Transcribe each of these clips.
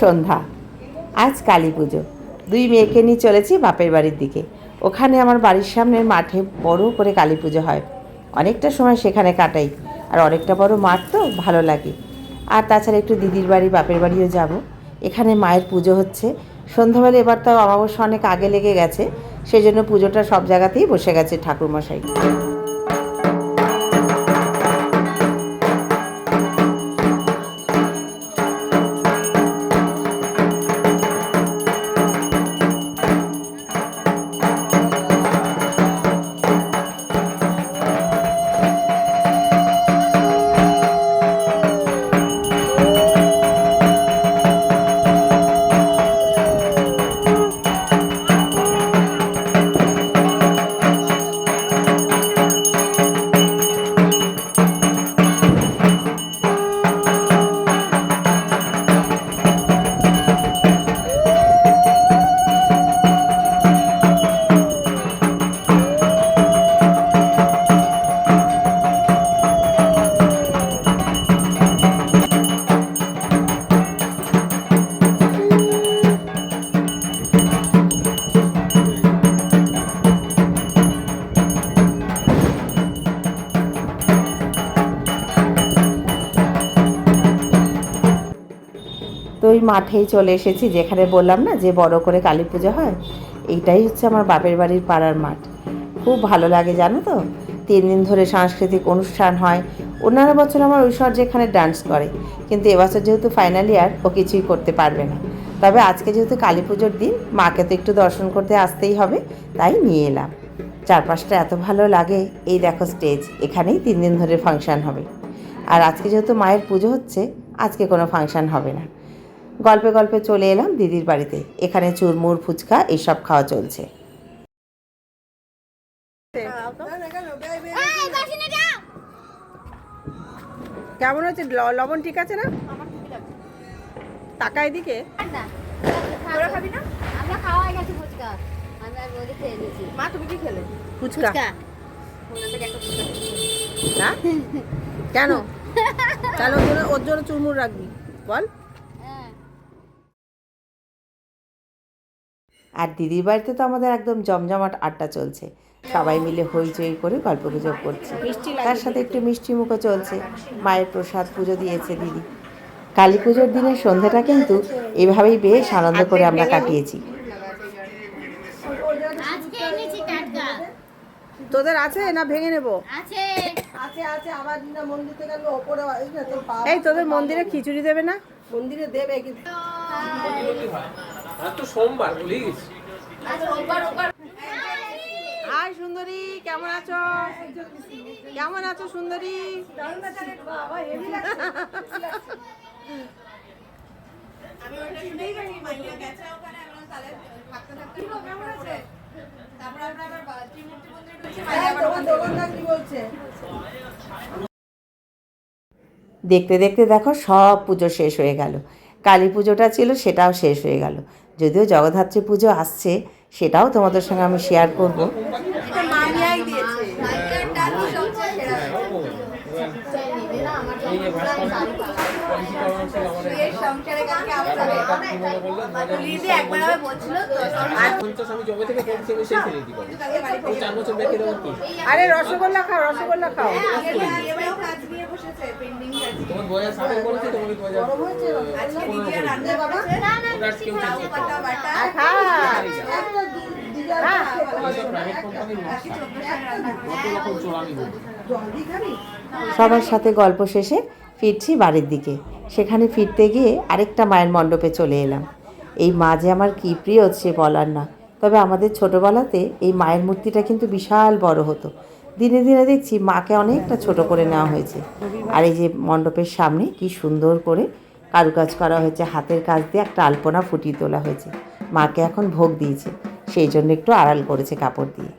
সন্ধ্যা। আজ কালী পুজো। দুই মেয়েকে নিয়ে চলেছি বাপের বাড়ির দিকে। ওখানে আমার বাড়ির সামনের মাঠে বড় করে কালী পুজো হয়। অনেকটা সময় সেখানে কাটাই। আর অনেকটা বড় মাঠ তো ভালো লাগে। আর তাছাড়া একটু দিদির বাড়ি, বাপের বাড়িও যাব। এখানে মায়ের পুজো হচ্ছে। সন্ধ্যাবেলা এবার তাও অমাবস্যা অনেক আগে লেগে গেছে। সেই জন্য পুজোটা সব জায়গাতেই বসে গেছে ঠাকুরমশাই। মাঠেই চলে এসেছি, যেখানে বললাম না যে বড় করে কালী পুজো হয়, এইটাই হচ্ছে আমার বাপের বাড়ির পাড়ার মাঠ। খুব ভালো লাগে, জানো তো? তিন দিন ধরে সাংস্কৃতিক অনুষ্ঠান হয়। অন্যান্য বছর আমার ঐশ্বর যেখানে ডান্স করে, কিন্তু এবছর যেহেতু ফাইনাল ইয়ার ও কিছুই করতে পারবে না। তবে আজকে যেহেতু কালী পুজোর দিন, মাকে তো একটু দর্শন করতে আসতেই হবে, তাই নিয়ে এলাম। চারপাশটা এত ভালো লাগে, এই দেখো স্টেজ এখানেই তিন দিন ধরে ফাংশন হবে। আর আজকে যেহেতু মায়ের পুজো হচ্ছে, আজকে কোনো ফাংশন হবে না। গল্পে গল্পে চলে এলাম দিদির বাড়িতে। এখানে চুরমুর ফুচকা এইসব খাওয়া চলছে। কেমন হচ্ছে? লবণ ঠিক আছে না? টাকা এদিকে। তোরা খাবি না? আমরা খাওয়া হয়ে গেছে ফুচকা। আমি আর বৌদি খেয়ে নিয়েছি। মা তুমি কি খেলে? ফুচকা? ফুচকা। ওনার থেকে একটা ফুচকা খেয়েছি। না কেন কেন ওর জন্য চুরমুর রাখবি। বল। আর দিদির বাড়িতে তো আমাদের একদম জমজমাট আড্ডা চলছে। সবাই মিলে হইচই করে গল্প গুজব করছে। মিষ্টি তার সাথে একটু মিষ্টি মুখও চলছে। মায়ের প্রসাদ পুজো দিয়েছে দিদি। কালী পুজোর দিনের সন্ধ্যাটা কিন্তু এভাবেই বেশ আনন্দ করে আমরা কাটিয়েছি। তোদের আছে না ভেঙে নেব? আছে। আছে আছে আবার না মন্দির থেকে আনব ওপরে এই তোদের মন্দিরে খিচুড়ি দেবে না? মন্দিরে দেবে কিন্তু। আর তো সোমবার ভুলেই গেছি। হাই সুন্দরী কেমন আছো? কেমন আছো সুন্দরী? দেখতে দেখতে দেখো সব পুজো শেষ হয়ে গেল। কালী পুজোটা ছিল সেটাও শেষ হয়ে গেল। যদিও জগদ্ধাত্রী পুজো আসছে সেটাও তোমাদের সঙ্গে আমি শেয়ার করব। আরে রসগোল্লা খাও রসগোল্লা খাও। সবার সাথে গল্প শেষে ফিরছি বাড়ির দিকে। সেখানে ফিরতে গিয়ে আরেকটা মায়ের মণ্ডপে চলে এলাম। এই মা যে আমার কী প্রিয় সে বলার না। তবে আমাদের ছোটোবেলাতে এই মায়ের মূর্তিটা কিন্তু বিশাল বড় হতো। দিনে দিনে দেখছি মাকে অনেকটা ছোট করে নেওয়া হয়েছে। আর এই যে মণ্ডপের সামনে কি সুন্দর করে কারুকাজ করা হয়েছে হাতের কাজ দিয়ে একটা আলপনা ফুটিয়ে তোলা হয়েছে। মাকে এখন ভোগ দিয়েছে সেই জন্য একটু আড়াল করেছে কাপড় দিয়ে।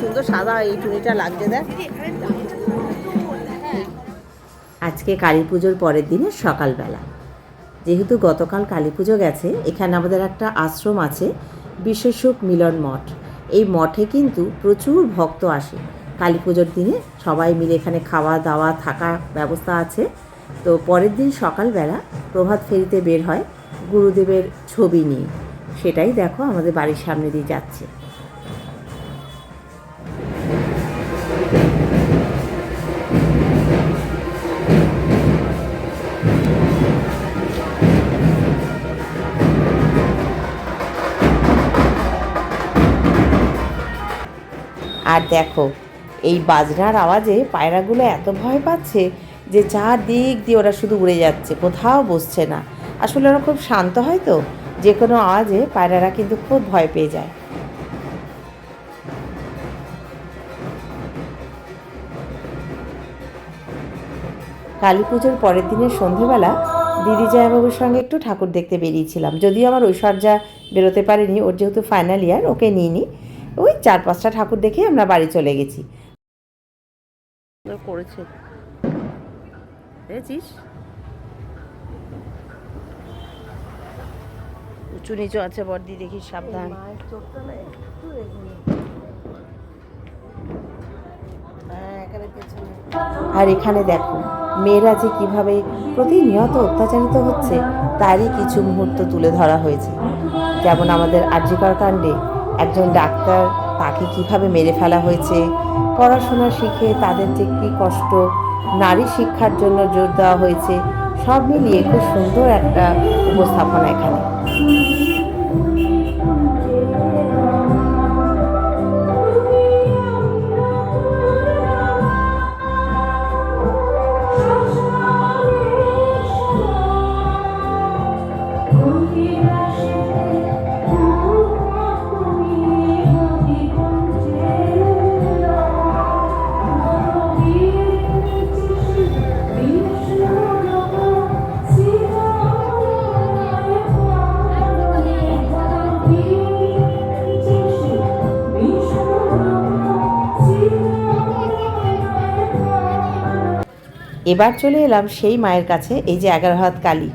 সুন্দর সাদা এই টুনিটা লাগছে দেখ। আজকে কালী পুজোর পরের দিনে সকালবেলা। যেহেতু গতকাল কালী পুজো গেছে, এখানে আমাদের একটা আশ্রম আছে, বিশ্বসুখ মিলন মঠ। এই মঠে কিন্তু প্রচুর ভক্ত আসে। কালী পুজোর দিনে সবাই মিলে এখানে খাওয়া দাওয়া থাকা ব্যবস্থা আছে। তো পরের দিন সকালবেলা প্রভাত ফেরিতে বের হয় গুরুদেবের ছবি নিয়ে। সেটাই দেখো আমাদের বাড়ির সামনে দিয়ে যাচ্ছে। আর দেখো, এই বাজনার আওয়াজে পায়রাগুলো এত ভয় পাচ্ছে যে চারদিক দিয়ে ওরা শুধু উড়ে যাচ্ছে, কোথাও বসছে না। আসলে ওরা খুব শান্ত হয় তো, যে কোনো আওয়াজে পায়রারা কিন্তু খুব ভয় পেয়ে যায়। কালী পুজোর পরের দিনের সন্ধেবেলা দিদি জয়াবাবুর সঙ্গে একটু ঠাকুর দেখতে বেরিয়েছিলাম। যদিও আমার ঐশ্বর্যা বেরোতে পারেনি, ওর যেহেতু ফাইনাল ইয়ার ওকে নিইনি। ওই চার পাঁচটা ঠাকুর দেখে আমরা বাড়ি চলে গেছি। করেছে। দেখেছিস? উঁচু নিচু আছে বর্দি দেখিস সাবধান। আর এখানে দেখো মেয়েরা যে কীভাবে প্রতিনিয়ত অত্যাচারিত হচ্ছে তারই কিছু মুহূর্ত তুলে ধরা হয়েছে। যেমন আমাদের আর্যিকর কাণ্ডে একজন ডাক্তার, তাকে কীভাবে মেরে ফেলা হয়েছে, পড়াশোনা শিখে তাদের যে কী কষ্ট, নারী শিক্ষার জন্য জোর দেওয়া হয়েছে, সব মিলিয়ে খুব সুন্দর একটা উপস্থাপনা এখানে। এবার চলে এলাম সেই মায়ের কাছে, এই যে এগারো হাত কালী।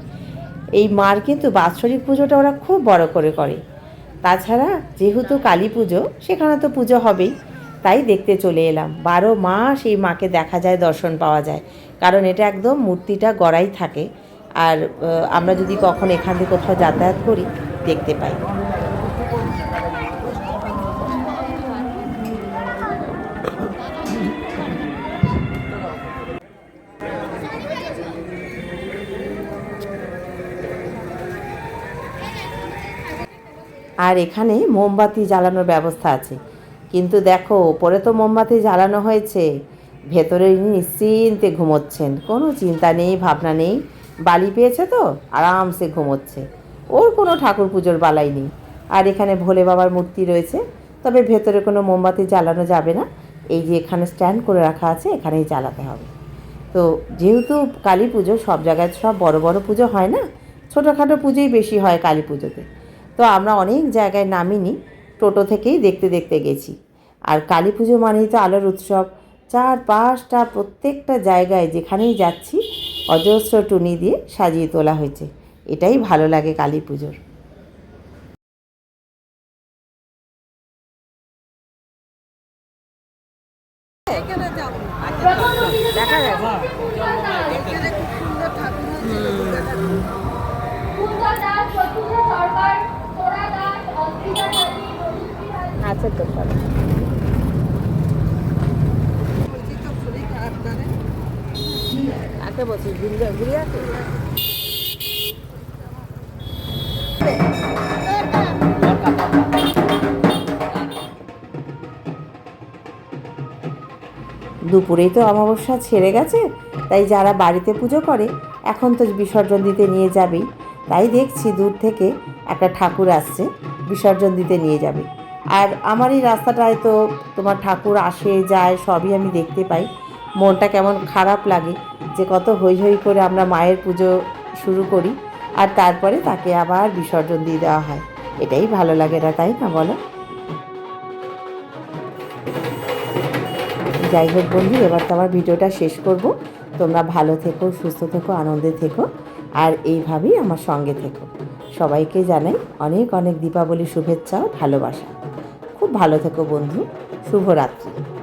এই মার কিন্তু বাৎসরিক পুজোটা ওরা খুব বড় করে করে। তাছাড়া যেহেতু কালী পুজো, সেখানে তো পুজো হবেই। তাই দেখতে চলে এলাম। বারো মাস এই মাকে দেখা যায়, দর্শন পাওয়া যায়। কারণ এটা একদম মূর্তিটা গড়াই থাকে। আর আমরা যদি কখন এখান থেকে কোথাও যাতায়াত করি, দেখতে পাই। আর এখানে মোমবাতি জ্বালানোর ব্যবস্থা আছে। কিন্তু দেখো, ওপরে তো মোমবাতি জ্বালানো হয়েছে। ভেতরে নিশ্চিন্তে ঘুমোচ্ছেন। কোনো চিন্তা নেই, ভাবনা নেই। বালি পেয়েছে তো, আরামসে ঘুমোচ্ছে। ওর কোনো ঠাকুর পুজোর বালাই নেই। আর এখানে ভোলে বাবার মূর্তি রয়েছে। তবে ভেতরে কোনো মোমবাতি জ্বালানো যাবে না। এই যে এখানে স্ট্যান্ড করে রাখা আছে, এখানেই জ্বালাতে হবে। তো যেহেতু কালী পুজো, সব জায়গায় সব বড় বড় পুজো হয় না, ছোটোখাটো পুজোই বেশি হয় কালী পুজোতে। তো আমরা অনেক জায়গায় নামিনি টোটো থেকেই দেখতে দেখতে গেছি। আর কালী পুজো মানেই তো আলোর উৎসব। চার পাঁচটা প্রত্যেকটা জায়গায় যেখানেই যাচ্ছি অজস্র টুনি দিয়ে সাজিয়ে তোলা হয়েছে। এটাই ভালো লাগে কালী পুজোর। দেখা যাবে। শরীর খারাপ কাকে বলছিস? দুপুরেই তো অমাবস্যা ছেড়ে গেছে, তাই যারা বাড়িতে পুজো করে, এখন তো বিসর্জন দিতে নিয়ে যাবেই। তাই দেখছি দূর থেকে একটা ঠাকুর আসছে। বিসর্জন দিতে নিয়ে যাবে। আর আমার এই রাস্তাটায় তো তোমার ঠাকুর আসে, যায়, সবই আমি দেখতে পাই। মনটা কেমন খারাপ লাগে যে কত হই হই করে আমরা মায়ের পুজো শুরু করি আর তারপরে তাকে আবার বিসর্জন দিয়ে দেওয়া হয়। এটাই ভালো লাগে না, তাই না বলো? যাই হোক বন্ধু, এবার তো আমার ভিডিওটা শেষ করব। তোমরা ভালো থেকো, সুস্থ থেকো, আনন্দে থেকো, আর এইভাবেই আমার সঙ্গে থেকো। সবাইকে জানাই অনেক অনেক দীপাবলি শুভেচ্ছা ভালোবাসা। খুব ভালো থেকো বন্ধু। শুভরাত্রি।